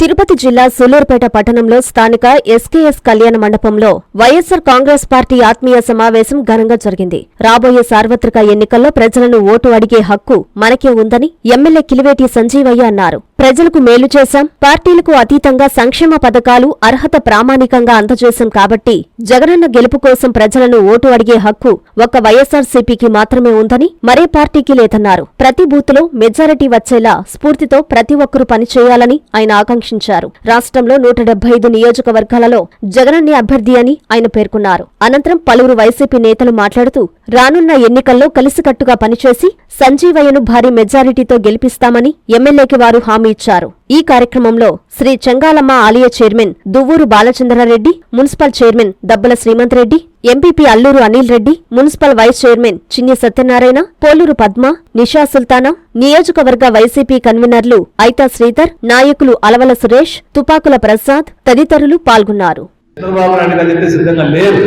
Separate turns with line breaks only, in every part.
తిరుపతి జిల్లా సూలూరుపేట పట్టణంలో స్థానిక ఎస్కేఎస్ కళ్యాణ మండపంలో వైఎస్సార్ కాంగ్రెస్ పార్టీ ఆత్మీయ సమావేశం ఘనంగా జరిగింది. రాబోయే సార్వత్రిక ఎన్నికల్లో ప్రజలను ఓటు అడిగే హక్కు మనకే ఉందని ఎమ్మెల్యే కిలివేటి సంజీవయ్య అన్నారు. ప్రజలకు మేలు చేశాం పార్టీలకు అతీతంగా సంక్షేమ పథకాలు అర్హత ప్రామాణికంగా అందజేశాం కాబట్టి జగనన్న గెలుపు కోసం ప్రజలను ఓటు అడిగే హక్కు ఒక్క వైఎస్సార్సీపీకి మాత్రమే ఉందని మరే పార్టీకి లేదన్నారు. ప్రతి బూత్లో మెజారిటీ వచ్చేలా స్ఫూర్తితో ప్రతి ఒక్కరూ పనిచేయాలని ఆయన ఆకాంక్షించారు. రాష్ట్రంలో నూట డెబ్బై ఐదు నియోజకవర్గాలలో జగనన్నే అభ్యర్థి అని ఆయన పేర్కొన్నారు. అనంతరం పలువురు వైసీపీ నేతలు మాట్లాడుతూ రానున్న ఎన్నికల్లో కలిసికట్టుగా పనిచేసి సంజీవయ్యను భారీ మెజారిటీతో గెలిపిస్తామని ఎమ్మెల్యేకి వారు హామీ ఇచ్చారు. ఈ కార్యక్రమంలో శ్రీ చెంగాలమ్మ ఆలయ chairman Duvvuru Balachandra Reddy municipal chairman Dabbala Srimanth Reddy MPP Alluru Anil Reddy municipal vice chairman Chinni Satyanarayana Poluru Padma నిషా సుల్తానా నియోజకవర్గ వైసీపీ కన్వీనర్లు ఐతా శ్రీధర్ నాయకులు అలవల సురేష్ తుపాకుల ప్రసాద్ తదితరులు పాల్గొన్నారు.
చంద్రబాబు నాయుడు గారు చెప్పే సిద్ధంగా లేరు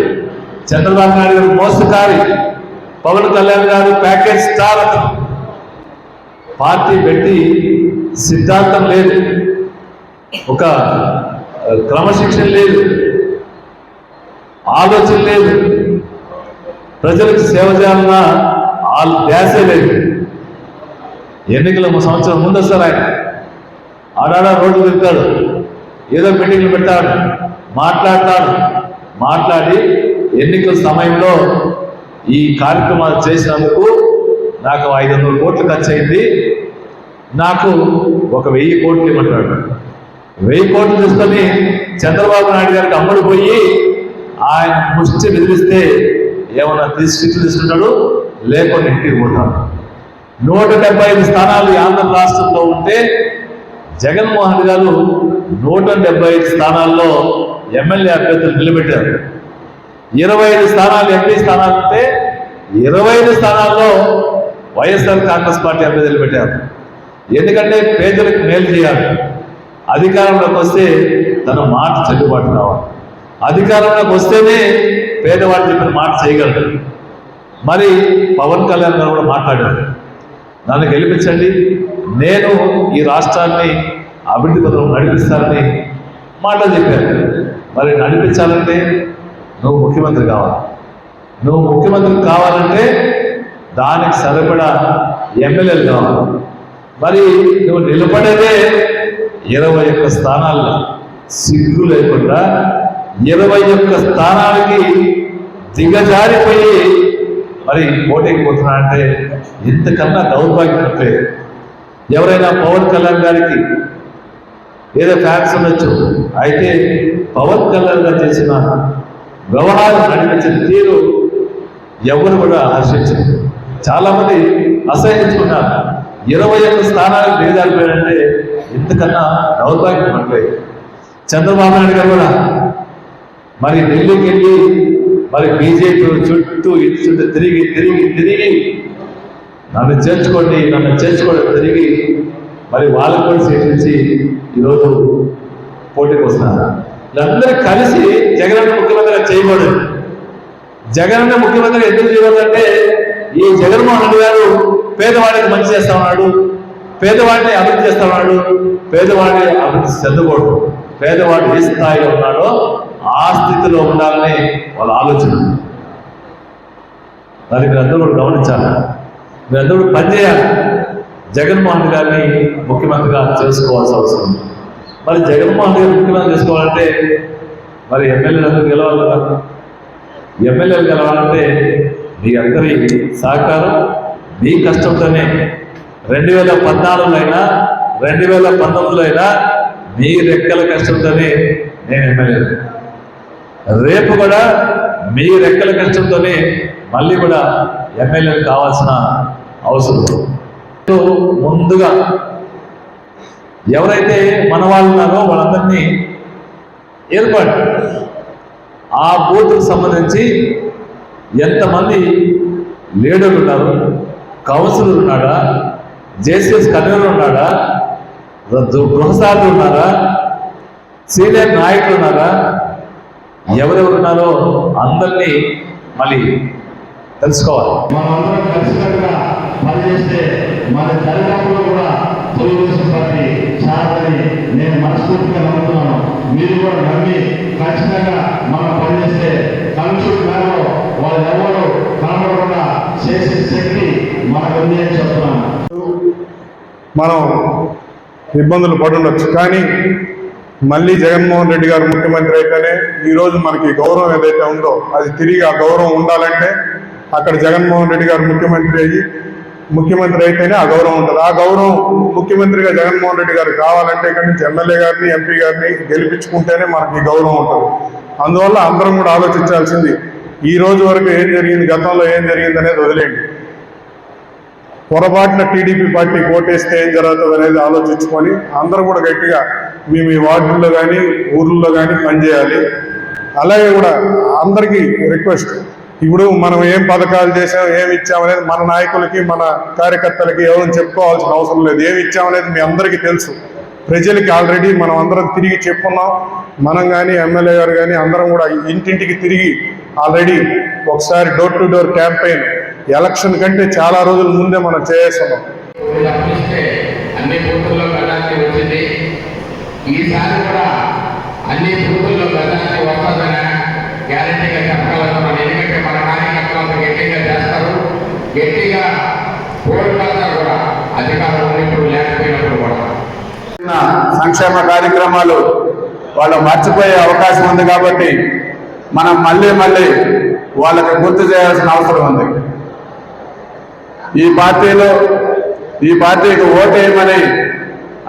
చంద్రబాబు నాయుడు గారు మోసకారి పవన్ కళ్యాణ్ గారు ప్యాకేజ్ స్టార్ పార్టీ పెట్టి సిద్ధాంతం లేదు. ఒక క్రమశిక్షణ లేదు. ఆలోచన లేదు. ప్రజలకు సేవ చేయాలన్న వాళ్ళు ధ్యాసే లేదు. ఎన్నికల సంవత్సరం ముందు వస్తారు ఆయన ఆడాడ రోడ్డు తిరుగుతాడు ఏదో మీటింగ్లు పెడతాడు. మాట్లాడతాడు. మాట్లాడి ఎన్నికల సమయంలో ఈ కార్యక్రమాలు చేసినందుకు నాకు ఐదు వందల కోట్లు ఖర్చు అయింది నాకు ఒక వెయ్యి కోట్లు ఇవ్వమంటాడు. వెయ్యి కోట్లు తీసుకొని చంద్రబాబు నాయుడు గారికి అమ్ముడు పోయి ఆయన ముష్టి బెదిరిస్తే ఏమన్నా తీసుకు తీసుకుంటాడు? లేకుండా ఇంటికి పోతాడు. నూట డెబ్బై ఐదు స్థానాలు ఆంధ్ర రాష్ట్రంలో ఉంటే జగన్మోహన్ గారు నూట డెబ్బై ఐదు స్థానాల్లో ఎమ్మెల్యే అభ్యర్థులు నిలబెట్టారు. ఇరవై ఐదు స్థానాలు ఎంపీ స్థానాలు ఉంటే ఇరవై ఐదు స్థానాల్లో వైఎస్ఆర్ కాంగ్రెస్ పార్టీ అభ్యర్థులు పెట్టారు ఎందుకంటే పేదలకు మేలు చేయాలి. అధికారంలోకి వస్తే తన మాట చెల్లుబాటు కావాలి. అధికారంలోకి వస్తేనే పేదవాడు చెప్పిన మాట చేయగలడు మరి పవన్ కళ్యాణ్ గారు కూడా మాట్లాడారు. నన్ను గెలిపించండి. నేను ఈ రాష్ట్రాన్ని అభివృద్ధి పథకం నడిపిస్తానని మాటలు చెప్పారు. మరి నడిపించాలంటే నువ్వు ముఖ్యమంత్రి కావాలి. నువ్వు ముఖ్యమంత్రి కావాలంటే దానికి సరిపడా ఎమ్మెల్యేలు కావాలి. మరి నువ్వు నిలబడేదే ఇరవై ఒక్క స్థానాల్లో సిగ్గు లేకుండా ఇరవై ఒక్క స్థానాలకి దిగజారిపోయి మరి పోటీకి పోతున్నా అంటే ఇంతకన్నా దౌర్భాగ్యం అంటే ఎవరైనా పవన్ కళ్యాణ్ గారికి ఏదో ఫ్యాన్స్ ఉండొచ్చు. అయితే పవన్ కళ్యాణ్ గారు చేసిన వ్యవహారం నడిపించిన తీరు ఎవరు కూడా హర్షించరు చాలామంది అసహించుకున్నారు ఇరవై ఒక్క స్థానాలు దిగజారిపోయాడంటే ఎందుకన్నా దౌర్భాగ్యం అంటే చంద్రబాబు నాయుడు గారు కూడా మరి ఢిల్లీకి వెళ్ళి మరి బీజేపీ చుట్టూ ఇటు చుట్టూ తిరిగి తిరిగి తిరిగి నన్ను చేర్చుకోండి నన్ను చేర్చుకోండి తిరిగి మరి వాళ్ళకు కూడా సీటించి ఈరోజు పోటీకి వస్తున్నారు. వీళ్ళందరూ కలిసి జగన్ ముఖ్యమంత్రిగా చేయకూడదు జగన్ ముఖ్యమంత్రి ఎందుకు చేయకూడదంటే ఈ జగన్మోహన్ రెడ్డి గారు పేదవాడికి మంచి చేస్తా ఉన్నాడు పేదవాడిని అభివృద్ధి చేస్తా ఉన్నాడు పేదవాడిని అభివృద్ధి చెందకూడదు. పేదవాడు ఏ స్థాయిలో ఉన్నాడో ఆ స్థితిలో ఉండాలని వాళ్ళ ఆలోచన. దాన్ని మీరందరూ కూడా గమనించాలి. మీరందరూ కూడా పనిచేయాలి జగన్మోహన్ గారిని ముఖ్యమంత్రిగా చేసుకోవాల్సిన అవసరం ఉంది. మరి జగన్మోహన్ గారిని ముఖ్యమంత్రి చేసుకోవాలంటే మరి ఎమ్మెల్యేలు అందరూ గెలవాలి కదా? ఎమ్మెల్యేలు గెలవాలంటే మీ అందరి సహకారం మీ కష్టంతోనే రెండు వేల పద్నాలుగులో అయినా రెండు వేల పంతొమ్మిదిలో అయినా మీ రెక్కల కష్టంతోనే నేను ఎమ్మెల్యే రేపు కూడా మీ రెక్కల కష్టంతోనే మళ్ళీ కూడా ఎమ్మెల్యే కావాల్సిన అవసరం ముందుగా ఎవరైతే మన వాళ్ళు ఉన్నారో వాళ్ళందరినీ ఏర్పాటు ఆ బూత్కు సంబంధించి ఎంతమంది లీడర్లు ఉన్నారు కౌన్సిలర్ ఉన్నాడా? జేసీఎస్ కన్వీనర్ ఉన్నాడా? రు- గృహసారులు ఉన్నారా? సీనియర్ నాయకులు ఉన్నారా? ఎవరెవరు ఉన్నారో అందరినీ మళ్ళీ తెలుసుకోవాలి.
మనమందరం కలిసికట్టుగా పనిచేస్తే మన దరిదాపులో కూడా తెలుగుదేశం పార్టీ చాలని నేను మనస్ఫూర్తిగా నమ్ముతున్నాను. మీరు కూడా నమ్మి ఖచ్చితంగా మనం పనిచేస్తే కలుషుడు మేరలో వాళ్ళు ఎవరు కనబడకుండా చేసే శక్తి మనకు ఉంది అని చెప్తున్నాను
మనం ఇబ్బందులు పడుండొచ్చు. కానీ మళ్ళీ జగన్మోహన్ రెడ్డి గారు ముఖ్యమంత్రి అయితేనే ఈరోజు మనకి గౌరవం ఏదైతే ఉందో అది తిరిగి ఆ గౌరవం ఉండాలంటే అక్కడ జగన్మోహన్ రెడ్డి గారు ముఖ్యమంత్రి అయ్యి ముఖ్యమంత్రి అయితేనే ఆ గౌరవం ఉంటుంది. ఆ గౌరవం ముఖ్యమంత్రిగా జగన్మోహన్ రెడ్డి గారు కావాలంటే ఇక్కడి నుంచి ఎమ్మెల్యే గారిని ఎంపీ గారిని గెలిపించుకుంటేనే మనకి గౌరవం ఉంటుంది. అందువల్ల అందరం కూడా ఆలోచించాల్సింది ఈ రోజు వరకు ఏం జరిగింది గతంలో ఏం జరిగింది అనేది వదిలేయండి. పొరపాటున టీడీపీ పార్టీకి ఓటేస్తే ఏం జరుగుతుంది అనేది ఆలోచించుకొని అందరూ కూడా గట్టిగా మీ మీ వార్డుల్లో కానీ ఊర్లలో కానీ పనిచేయాలి. అలాగే కూడా అందరికీ రిక్వెస్ట్ ఇప్పుడు మనం ఏం పథకాలు చేసాం ఏమి ఇచ్చామనేది మన నాయకులకి మన కార్యకర్తలకి ఎవరు చెప్పుకోవాల్సిన అవసరం లేదు. ఏమి ఇచ్చామనేది మీ అందరికీ తెలుసు. ప్రజలకి ఆల్రెడీ మనం అందరం తిరిగి చెప్పుకున్నాం. మనం కానీ ఎమ్మెల్యే గారు కానీ అందరం కూడా ఇంటింటికి తిరిగి ఆల్రెడీ ఒకసారి door to door campaign election కంటే చాలా రోజుల ముందే మనం చేస్తున్నాం.
తప్పిస్తే అన్ని బూతుల్లో గదాన్ని వచ్చింది. ఈసారి కూడా అన్ని బూతుల్లో గదాన్ని వస్తుందని గ్యారంటీగా చెప్పగలుగుతున్నాను ఎందుకంటే మన కార్యకర్తలు అంత గట్టిగా చేస్తారు. గట్టిగా పోరాడతారు కూడా. అధికారం ఉన్నప్పుడు లేకపోయినప్పుడు కూడా.
ఉన్న సంక్షేమ కార్యక్రమాలు వాళ్ళు మర్చిపోయే అవకాశం ఉంది కాబట్టి మనం మళ్ళీ మళ్ళీ వాళ్ళకి గుర్తు చేయాల్సిన అవసరం ఉంది. ఈ పార్టీలో ఈ పార్టీకి ఓటేయమని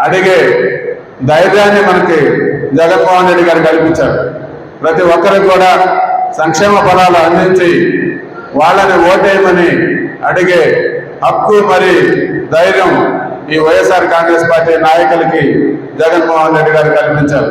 అడిగే ధైర్యాన్ని మనకి జగన్మోహన్ రెడ్డి గారు కల్పించారు. ప్రతి ఒక్కరికి కూడా సంక్షేమ ఫలాలు అందించి వాళ్ళని ఓటేయమని అడిగే హక్కు మరి ధైర్యం ఈ వైఎస్ఆర్ కాంగ్రెస్ పార్టీ నాయకులకి జగన్మోహన్ రెడ్డి గారు కల్పించారు.